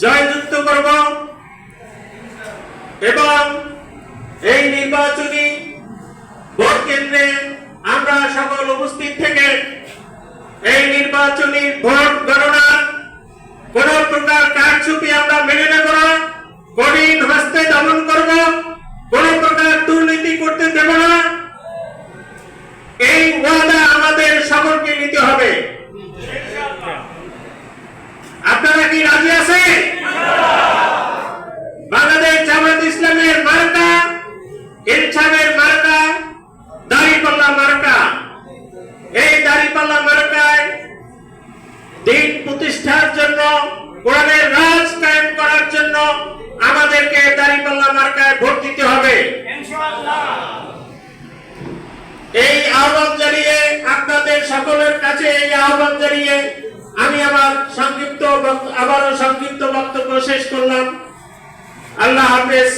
জয়যুক্ত করব। এবং এই নির্বাচনী ভোট কেন্দ্রে আমরা সকল উপস্থিত থেকে এই নির্বাচনী ভোট গণনা কোন প্রকার কারচুপি আমরা মেনে না। কঠিন হস্তে দমন করব। কোন প্রকার দুর্নীতি করতে দেব না। এই ওয়াদা আমাদের সকলকে নিতে হবে। আপনারা কি রাজি আছেন? প্রতিষ্ঠার জন্য, কোরআনের রাজ কায়েম করার জন্য আমাদেরকে দাড়িপাল্লা মার্কায় ভোট দিতে হবে। এই আহ্বান জানিয়ে আপনাদের সকলের কাছে এই আহ্বান জানিয়ে আমি আমার সংক্ষিপ্ত আবারও সংক্ষিপ্ত বক্তব্য শেষ করলাম। আল্লাহ হাফেজ।